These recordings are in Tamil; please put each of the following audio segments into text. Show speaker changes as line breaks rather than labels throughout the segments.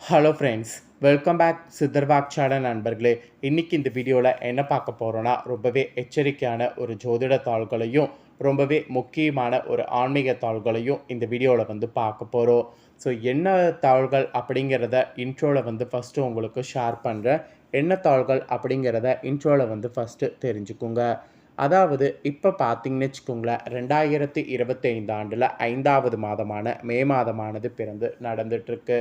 ஹலோ ஃப்ரெண்ட்ஸ் வெல்கம் பேக் சித்தர்வாக்சாட நண்பர்களே. இன்றைக்கி இந்த வீடியோவில் என்ன பார்க்க போகிறோன்னா ரொம்பவே எச்சரிக்கையான ஒரு ஜோதிட தாள்களையும் ரொம்பவே முக்கியமான ஒரு ஆன்மீக தாள்களையும் இந்த வீடியோவில் வந்து பார்க்க போகிறோம் ஸோ என்ன தாள்கள் அப்படிங்கிறத இன்ட்ரோவில் வந்து ஃபஸ்ட்டு உங்களுக்கு ஷேர் பண்ணுறேன் என்ன தாள்கள் அப்படிங்கிறத இன்ட்ரோவில் வந்து ஃபஸ்ட்டு தெரிஞ்சுக்குங்க. அதாவது இப்போ பார்த்தீங்கன்னு வச்சுக்கோங்களேன் ரெண்டாயிரத்தி இருபத்தைந்து ஆண்டில் ஐந்தாவது மாதமான மே மாதமானது பிறந்து நடந்துட்டுருக்கு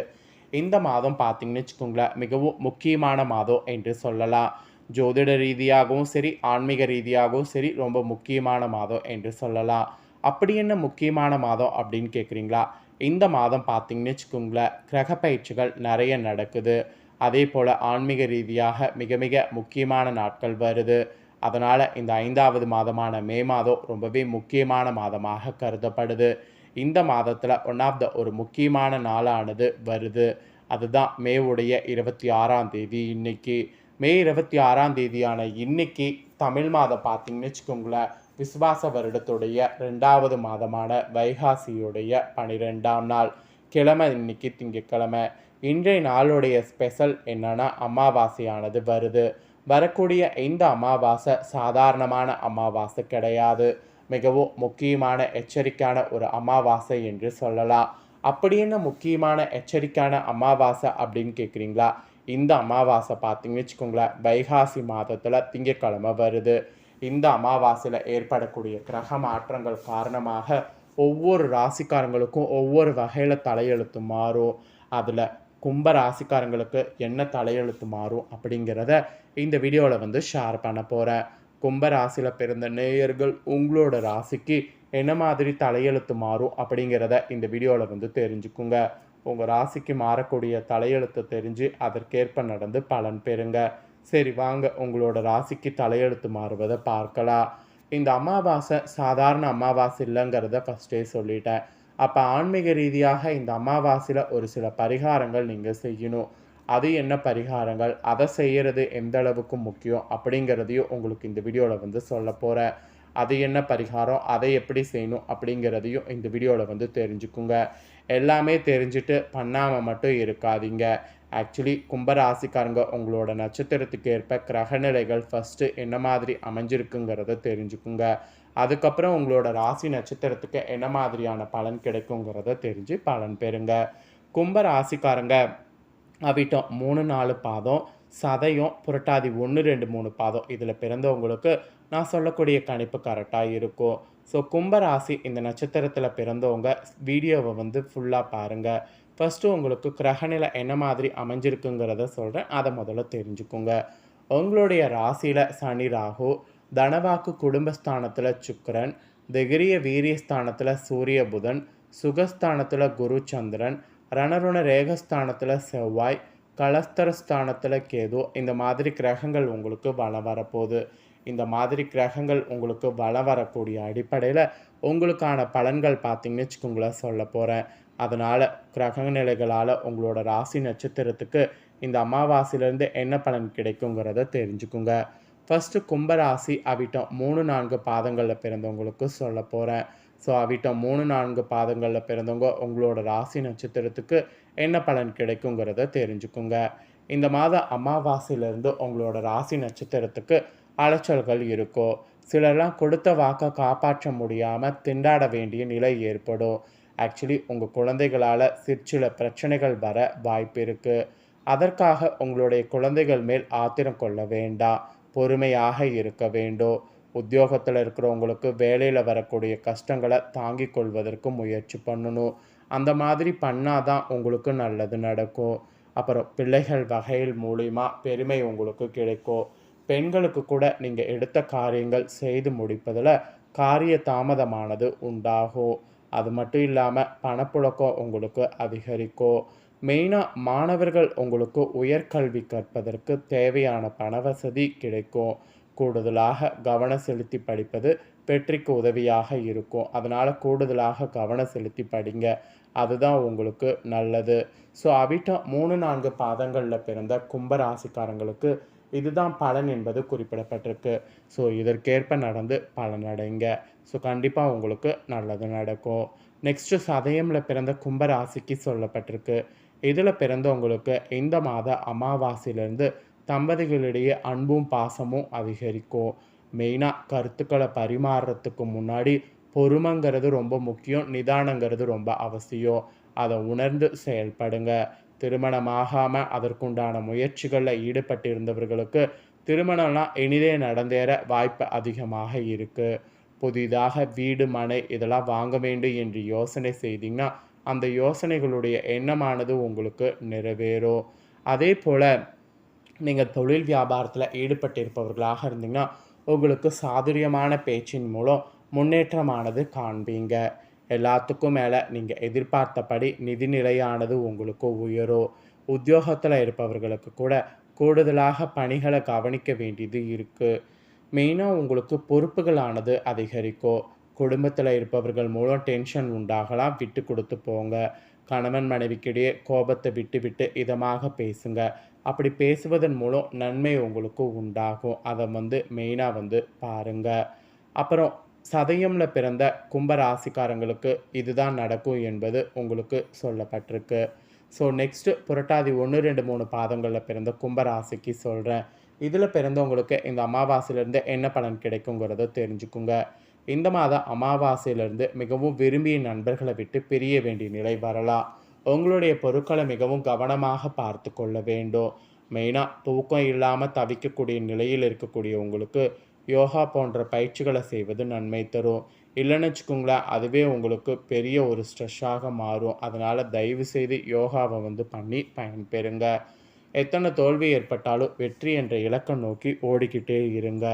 இந்த மாதம் பார்த்தீங்கன்னு வச்சுக்கோங்களேன் மிகவும் முக்கியமான மாதம் என்று சொல்லலாம். ஜோதிட ரீதியாகவும் சரி ஆன்மீக ரீதியாகவும் சரி ரொம்ப முக்கியமான மாதம் என்று சொல்லலாம். அப்படி என்ன முக்கியமான மாதம் அப்படின்னு கேட்குறீங்களா இந்த மாதம் பார்த்தீங்கன்னு வச்சுக்கோங்களேன் கிரக பயிற்சிகள் நிறைய நடக்குது. அதே போல் ஆன்மீக ரீதியாக மிக மிக முக்கியமான நாட்கள் வருது. அதனால் இந்த ஐந்தாவது மாதமான மே மாதம் ரொம்பவே முக்கியமான மாதமாக கருதப்படுது. இந்த மாதத்தில் ஒன் ஆஃப் த ஒரு முக்கியமான நாளானது வருது. அதுதான் மேவுடைய இருபத்தி ஆறாம் தேதி. இன்னைக்கு மே இருபத்தி ஆறாம் தேதியான இன்னைக்கு தமிழ் மாதம் பார்த்தீங்கன்னு வச்சுக்கோங்களேன். விசுவாச வருடத்துடைய ரெண்டாவது மாதமான வைகாசியுடைய பனிரெண்டாம் நாள். கிழமை இன்னைக்கு திங்கக்கிழமை இன்றைய நாளுடைய ஸ்பெஷல் என்னன்னா அமாவாசையானது வருது. வரக்கூடிய இந்த அமாவாசை சாதாரணமான அமாவாசை கிடையாது. மிகவும் முக்கியமான எச்சரிக்கையான ஒரு அமாவாசை என்று சொல்லலாம். அப்படி என்ன முக்கியமான எச்சரிக்கையான அமாவாசை அப்படின்னு கேட்குறீங்களா இந்த அமாவாசை பார்த்தீங்கன்னு வச்சுக்கோங்களேன் வைகாசி மாதத்தில் திங்கக்கிழமை வருது. இந்த அமாவாசையில் ஏற்படக்கூடிய கிரக மாற்றங்கள் காரணமாக ஒவ்வொரு ராசிக்காரங்களுக்கும் ஒவ்வொரு வகையில் தலையெழுத்து மாறும். அதில் கும்ப ராசிக்காரங்களுக்கு என்ன தலையெழுத்து மாறும் அப்படிங்கிறத இந்த வீடியோவில் வந்து ஷேர் பண்ண போகிறேன் கும்பராசியில் பிறந்த நேயர்கள் உங்களோட ராசிக்கு என்ன மாதிரி தலையெழுத்து மாறும் அப்படிங்கிறத இந்த வீடியோவில் வந்து தெரிஞ்சுக்குங்க. உங்கள் ராசிக்கு மாறக்கூடிய தலையெழுத்தை தெரிஞ்சு அதற்கேற்ப நடந்து பலன் பெறுங்க. சரி வாங்க. உங்களோட ராசிக்கு தலையெழுத்து மாறுவதை பார்க்கலாம். இந்த அமாவாசை சாதாரண அமாவாசை இல்லைங்கிறத ஃபஸ்ட்டே சொல்லிட்டேன். அப்போ ஆன்மீக ரீதியாக இந்த அமாவாசையில் ஒரு சில பரிகாரங்கள் நீங்கள் செய்யணும். அது என்ன பரிகாரங்கள்? அதை செய்கிறது எந்த அளவுக்கு முக்கியம்? அப்படிங்கிறதையும் உங்களுக்கு இந்த வீடியோவில் வந்து சொல்ல போகிறேன் அது என்ன பரிகாரம்? அதை எப்படி செய்யணும்? அப்படிங்கிறதையும் இந்த வீடியோவில் வந்து தெரிஞ்சுக்குங்க. எல்லாமே தெரிஞ்சுட்டு பண்ணாமல் மட்டும் இருக்காதீங்க. ஆக்சுவலி கும்பராசிக்காரங்க உங்களோட நட்சத்திரத்துக்கு ஏற்ப கிரகநிலைகள் ஃபஸ்ட்டு என்ன மாதிரி அமைஞ்சிருக்குங்கிறத தெரிஞ்சுக்குங்க. அதுக்கப்புறம் உங்களோட ராசி நட்சத்திரத்துக்கு என்ன மாதிரியான பலன் கிடைக்குங்கிறத தெரிஞ்சு பலன் பெறுங்க. கும்ப ராசிக்காரங்க அவிட்டம் மூணு நாலு பாதம் சதையும் புரட்டாதி ஒன்று ரெண்டு மூணு பாதம். இதில் பிறந்தவங்களுக்கு நான் சொல்லக்கூடிய கணிப்பு கரெக்டாக இருக்கும். ஸோ கும்பராசி இந்த நட்சத்திரத்தில் பிறந்தவங்க வீடியோவை வந்து ஃபுல்லாக பாருங்கள் ஃபஸ்ட்டு உங்களுக்கு கிரகநிலை என்ன மாதிரி அமைஞ்சிருக்குங்கிறத சொல்கிறேன் அதை முதல்ல தெரிஞ்சுக்குங்க. உங்களுடைய ராசியில் சனி ராகு தனவாக்கு குடும்பஸ்தானத்தில் சுக்கரன் திகிரிய வீரியஸ்தானத்தில் சூரிய புதன் சுகஸ்தானத்தில் குரு சந்திரன் ரணருண ரேகஸ்தானத்தில் செவ்வாய் கலஸ்தரஸ்தானத்தில் கேது. இந்த மாதிரி கிரகங்கள் உங்களுக்கு வளம் வரப்போகுது. இந்த மாதிரி கிரகங்கள் உங்களுக்கு வளம் வரக்கூடிய அடிப்படையில் உங்களுக்கான பலன்கள் பார்த்திங்கன்னு வச்சுக்கோங்களேன் சொல்ல போகிறேன் அதனால் கிரக நிலைகளால் உங்களோட ராசி நட்சத்திரத்துக்கு இந்த அமாவாசையிலேருந்து என்ன பலன் கிடைக்குங்கிறத தெரிஞ்சுக்குங்க. ஃபஸ்ட்டு கும்பராசி அவிட்டம் மூணு நான்கு பாதங்களில் பிறந்தவங்களுக்கு சொல்ல போகிறேன் ஸோ அவிட்டம் மூணு நான்கு பாதங்களில் பிறந்தவங்க உங்களோட ராசி நட்சத்திரத்துக்கு என்ன பலன் கிடைக்குங்கிறத தெரிஞ்சுக்குங்க. இந்த மாத அமாவாசையிலேருந்து உங்களோட ராசி நட்சத்திரத்துக்கு அலைச்சல்கள் இருக்கும் சிலர்லாம் கொடுத்த வாக்கை காப்பாற்ற முடியாமல் திண்டாட வேண்டிய நிலை ஏற்படும். ஆக்சுவலி உங்கள் குழந்தைகளால் சிற்சில பிரச்சனைகள் வர வாய்ப்பு இருக்குது அதற்காக உங்களுடைய குழந்தைகள் மேல் ஆத்திரம் கொள்ள வேண்டாம். பொறுமையாக இருக்க வேண்டும். உத்தியோகத்தில் இருக்கிறவங்களுக்கு வேலையில் வரக்கூடிய கஷ்டங்களை தாங்கி கொள்வதற்கு முயற்சி பண்ணணும். அந்த மாதிரி பண்ணாதான் உங்களுக்கு நல்லது நடக்கும். அப்புறம் பிள்ளைகள் வகையில் மூலிமா பெருமை உங்களுக்கு கிடைக்கும். பெண்களுக்கு கூட நீங்கள் எடுத்த காரியங்கள் செய்து முடிப்பதில் காரிய தாமதமானது உண்டாகும். அது மட்டும் இல்லாமல் பணப்புழக்கம் உங்களுக்கு அதிகரிக்கும். மெயினாக மாணவர்கள் உங்களுக்கு உயர்கல்வி கற்பதற்கு தேவையான பண வசதி கிடைக்கும். கூடுதலாக கவனம் செலுத்தி படிப்பது வெற்றிக்கு உதவியாக இருக்கும். அதனால் கூடுதலாக கவனம் செலுத்தி படிங்க. அதுதான் உங்களுக்கு நல்லது. ஸோ அவிட்டம் மூணு நான்கு பாதங்களில் பிறந்த கும்பராசிக்காரங்களுக்கு இதுதான் பலன் என்பது குறிப்பிடப்பட்டிருக்கு. ஸோ இதற்கேற்ப நடந்து பலனடைங்க ஸோ கண்டிப்பாக உங்களுக்கு நல்லது நடக்கும். நெக்ஸ்ட்டு சதயமில் பிறந்த கும்பராசிக்கு சொல்லப்பட்டிருக்கு. இதில் பிறந்தவங்களுக்கு இந்த மாத அமாவாசையிலேருந்து தம்பதிகளிடையே அன்பும் பாசமும் அதிகரிக்கும். மெயினாக கருத்துக்களை பரிமாறுறதுக்கு முன்னாடி பொறுமைங்கிறது ரொம்ப முக்கியம் நிதானங்கிறது ரொம்ப அவசியம். அதை உணர்ந்து செயல்படுங்க. திருமணமாகாமல் அதற்குண்டான முயற்சிகளில் ஈடுபட்டிருந்தவர்களுக்கு திருமணம்லாம் இனிதே நடந்தேற வாய்ப்பு அதிகமாக இருக்குது புதிதாக வீடு மனை இதெல்லாம் வாங்க வேண்டும் என்று யோசனை செய்தீங்கன்னா அந்த யோசனைகளுடைய எண்ணமானது உங்களுக்கு நிறைவேறும். அதே போல் நீங்கள் தொழில் வியாபாரத்தில் ஈடுபட்டிருப்பவர்களாக இருந்தீங்கன்னா உங்களுக்கு சாதுரியமான பேச்சின் மூலம் முன்னேற்றமானது காண்பீங்க. எல்லாத்துக்கும் மேலே நீங்கள் எதிர்பார்த்தபடி நிதிநிலையானது உங்களுக்கு உயரும். உத்தியோகத்தில் இருப்பவர்களுக்கு கூட கூடுதலாக பணிகளை கவனிக்க வேண்டியது இருக்குது மெயினாக உங்களுக்கு பொறுப்புகளானது அதிகரிக்கும். குடும்பத்தில் இருப்பவர்கள் மூலம் டென்ஷன் உண்டாகலாம். விட்டு கொடுத்து போங்க. கணவன் மனைவிக்கிடையே கோபத்தை விட்டு விட்டு இதமாக பேசுங்க. அப்படி பேசுவதன் மூலம் நன்மை உங்களுக்கு உண்டாகும். அதை வந்து மெயினாக வந்து பாருங்கள் அப்புறம் சதயமில் பிறந்த கும்பராசிக்காரங்களுக்கு இதுதான் நடக்கும் என்பது உங்களுக்கு சொல்லப்பட்டிருக்கு. ஸோ நெக்ஸ்ட்டு புரட்டாதி ஒன்று ரெண்டு மூணு பாதங்களில் பிறந்த கும்பராசிக்கு சொல்கிறேன் இதில் பிறந்தவங்களுக்கு இந்த அமாவாசையிலேருந்து என்ன பலன் கிடைக்குங்கிறத தெரிஞ்சுக்குங்க. இந்த மாதம் அமாவாசையிலேருந்து மிகவும் விரும்பிய நண்பர்களை விட்டு பிரிய வேண்டிய நிலை வரலாம். உங்களுடைய பொருட்களை மிகவும் கவனமாக பார்த்து கொள்ள வேண்டும். மெயினாக தூக்கம் இல்லாமல் தவிக்கக்கூடிய நிலையில் இருக்கக்கூடிய உங்களுக்கு யோகா போன்ற பயிற்சிகளை செய்வது நன்மை தரும். இல்லைன்னு வச்சுக்கோங்களேன் அதுவே உங்களுக்கு பெரிய ஒரு ஸ்ட்ரெஸ்ஸாக மாறும். அதனால் தயவு செய்து யோகாவை வந்து பண்ணி பயன்பெறுங்க. எத்தனை தோல்வி ஏற்பட்டாலும் வெற்றி என்ற இலக்கை நோக்கி ஓடிக்கிட்டே இருங்க.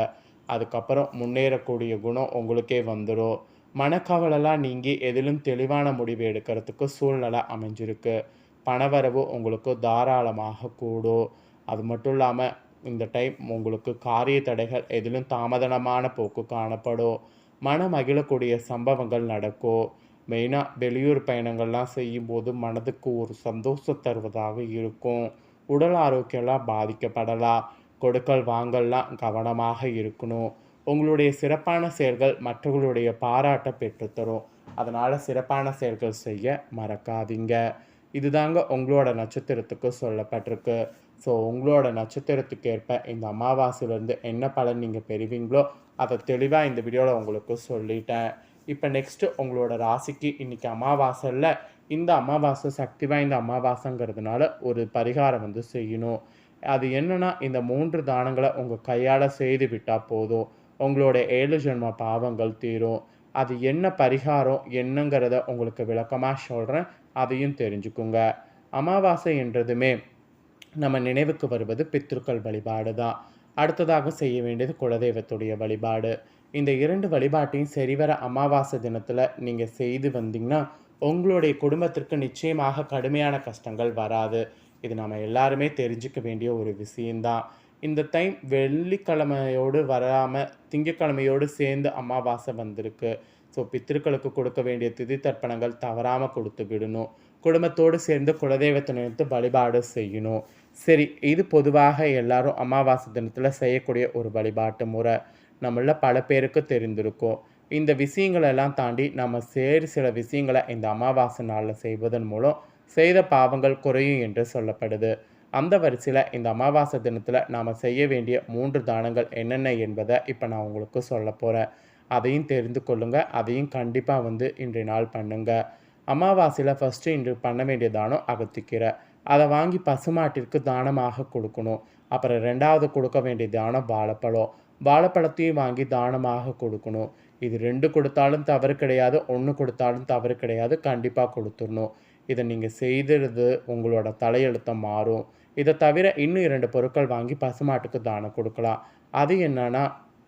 அதுக்கப்புறம் முன்னேறக்கூடிய குணம் உங்களுக்கே வந்துடும் மனக்கவலெல்லாம் நீங்கி எதிலும் தெளிவான முடிவு எடுக்கிறதுக்கு சூழ்நிலை அமைஞ்சிருக்கு. பணவரவு உங்களுக்கு தாராளமாக கூடும். அது மட்டும் இல்லாமல் இந்த டைம் உங்களுக்கு காரிய தடைகள் எதிலும் தாமதமான போக்கு காணப்படும். மன மகிழக்கூடிய சம்பவங்கள் நடக்கும். மெயினாக வெளியூர் பயணங்கள்லாம் செய்யும்போது மனதுக்கு ஒரு சந்தோஷம் தருவதாக இருக்கும். உடல் ஆரோக்கியம்லாம் பாதிக்கப்படலாம். கொடுக்கல் வாங்கல்லாம் கவனமாக இருக்கணும். உங்களுடைய சிறப்பான செயல்கள் மற்றவர்களுடைய பாராட்டை பெற்றுத்தரும். அதனால் சிறப்பான செயல்கள் செய்ய மறக்காதீங்க. இதுதாங்க உங்களோட நட்சத்திரத்துக்கு சொல்லப்பட்டிருக்கு. ஸோ உங்களோட நட்சத்திரத்துக்கு ஏற்ப இந்த அமாவாசையிலேருந்து என்ன பலன் நீங்கள் பெறுவீங்களோ அதை தெளிவாக இந்த வீடியோவில் உங்களுக்கு சொல்லிட்டேன். இப்போ நெக்ஸ்ட்டு உங்களோட ராசிக்கு இன்றைக்கி அமாவாசையில் இந்த அமாவாசை சக்தி வாய்ந்த அமாவாசைங்கிறதுனால ஒரு பரிகாரம் வந்து செய்யணும். அது என்னன்னா இந்த மூன்று தானங்களை உங்கள் கையால் செய்து விட்டால் போதும். உங்களோட ஏழு ஜென்ம பாவங்கள் தீரும். அது என்ன பரிகாரம் என்னங்கிறத உங்களுக்கு விளக்கமாக சொல்கிறேன் அதையும் தெரிஞ்சுக்குங்க. அமாவாசை என்றதுமே நம்ம நினைவுக்கு வருவது பித்ருக்கள் வழிபாடு தான். அடுத்ததாக செய்ய வேண்டியது குலதெய்வத்துடைய வழிபாடு. இந்த இரண்டு வழிபாட்டையும் சரிவர அமாவாசை தினத்தில் நீங்கள் செய்து வந்தீங்கன்னா உங்களுடைய குடும்பத்திற்கு நிச்சயமாக கடுமையான கஷ்டங்கள் வராது. இது நம்ம எல்லாருமே தெரிஞ்சுக்க வேண்டிய ஒரு விஷயந்தான் இந்த டைம் வெள்ளிக்கிழமையோடு வராமல் திங்கக்கிழமையோடு சேர்ந்து அமாவாசை வந்திருக்கு. ஸோ பித்திருக்களுக்கு கொடுக்க வேண்டிய திதி தர்ப்பணங்கள் தவறாமல் கொடுத்து விடணும். குடும்பத்தோடு சேர்ந்து குலதெய்வத்தை நினைத்து வழிபாடு செய்யணும். சரி இது பொதுவாக எல்லாரும் அமாவாசை தினத்தில் செய்யக்கூடிய ஒரு வழிபாட்டு முறை. நம்மள பல பேருக்கு தெரிந்திருக்கும். இந்த விஷயங்களெல்லாம் தாண்டி நம்ம சேறு சில விஷயங்களை இந்த அமாவாசை நாளில் செய்வதன் மூலம் செய்த பாவங்கள் குறையும் என்று சொல்லப்படுது. அந்த வரிசையில் இந்த அமாவாசை தினத்தில் நாம் செய்ய வேண்டிய மூன்று தானங்கள் என்னென்ன என்பதை இப்போ நான் உங்களுக்கு சொல்ல போகிறேன் அதையும் தெரிந்து கொள்ளுங்கள் அதையும் கண்டிப்பாக வந்து இன்றைய நாள் பண்ணுங்கள் அமாவாசையில் ஃபஸ்ட்டு இன்று பண்ண வேண்டிய தானம் அகத்திக்கீரை. அதை வாங்கி பசுமாட்டிற்கு தானமாக கொடுக்கணும். அப்புறம் ரெண்டாவது கொடுக்க வேண்டிய தானம் வாழைப்பழம். வாழைப்பழத்தையும் வாங்கி தானமாக கொடுக்கணும். இது ரெண்டு கொடுத்தாலும் தவறு கிடையாது. ஒன்று கொடுத்தாலும் தவறு கிடையாது. கண்டிப்பாக கொடுத்துடணும். இதை நீங்கள் செய்துறது உங்களோட தலையெழுத்தம் மாறும். இதை தவிர இன்னும் இரண்டு பொருட்கள் வாங்கி பசுமாட்டுக்கு தானம் கொடுக்கலாம். அது என்னென்னா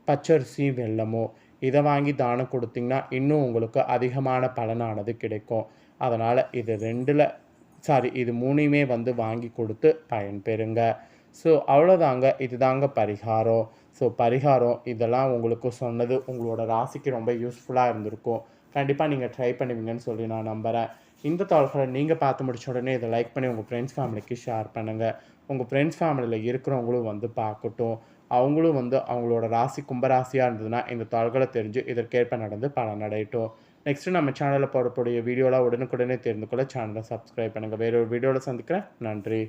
பச்சரிசி வெள்ளமோ இதை வாங்கி தானம் கொடுத்தீங்கன்னா இன்னும் உங்களுக்கு அதிகமான பலனானது கிடைக்கும். அதனால் இது ரெண்டில் சாரி இது மூணையுமே வந்து வாங்கி கொடுத்து பயன்பெறுங்க. ஸோ அவ்வளோதாங்க. இதுதாங்க பரிகாரம். ஸோ பரிகாரம் இதெல்லாம் உங்களுக்கு சொன்னது உங்களோட ராசிக்கு ரொம்ப யூஸ்ஃபுல்லாக இருந்திருக்கும். கண்டிப்பாக நீங்கள் ட்ரை பண்ணுவீங்கன்னு சொல்லி நான் நம்புகிறேன் இந்த தாள்களை நீங்கள் பார்த்து முடிச்ச உடனே இதை லைக் பண்ணி உங்கள் ஃப்ரெண்ட்ஸ் ஃபேமிலிக்கு ஷேர் பண்ணுங்கள் உங்கள் ஃப்ரெண்ட்ஸ் ஃபேமிலியில் இருக்கிறவங்களும் வந்து பார்க்கட்டும். அவங்களும் வந்து அவங்களோட ராசி கும்பராசியாக இருந்ததுன்னா இந்த தாள்களை தெரிஞ்சு இதற்கேற்ப நடந்து பலனடையட்டும் நெக்ஸ்ட்டு நம்ம சேனலில் போடக்கூடிய வீடியோலாம் உடனுக்குடனே தெரிந்து கொள்ள சேனலை சப்ஸ்கிரைப் பண்ணுங்கள் வேற ஒரு வீடியோவில் சந்திக்கிறேன். நன்றி.